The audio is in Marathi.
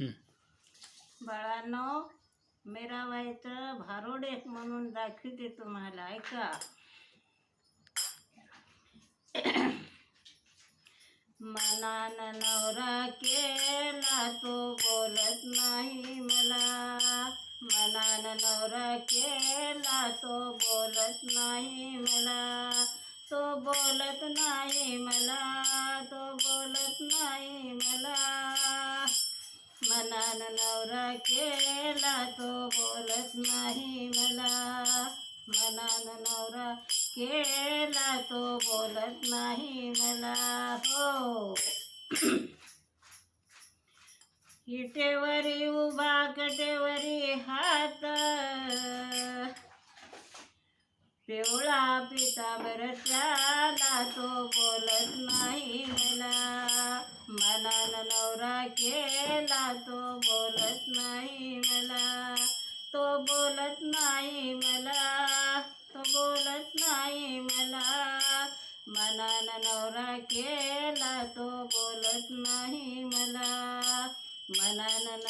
हं. बाळांनो मेराबाईचं भारोडेक म्हणून दाखवते तुम्हाला ऐका. मनान नवरा केला तो बोलत नाही मला. मनान नवरा केला तो बोलत नाही मला. तो बोलत नाही मला. केला तो बोलत नाही मला. मनान नवरा केला तो बोलत नाही मला. हो. इटेवरी उभा कटेवरी हात. पिवळा पिता त्याला तो बोलत नाही मला. मनान नवरा केला तो बोल बोलत नाही मला तो बोलत नाही मला. मनानं नवरा केला तो बोलत नाही मला. मनान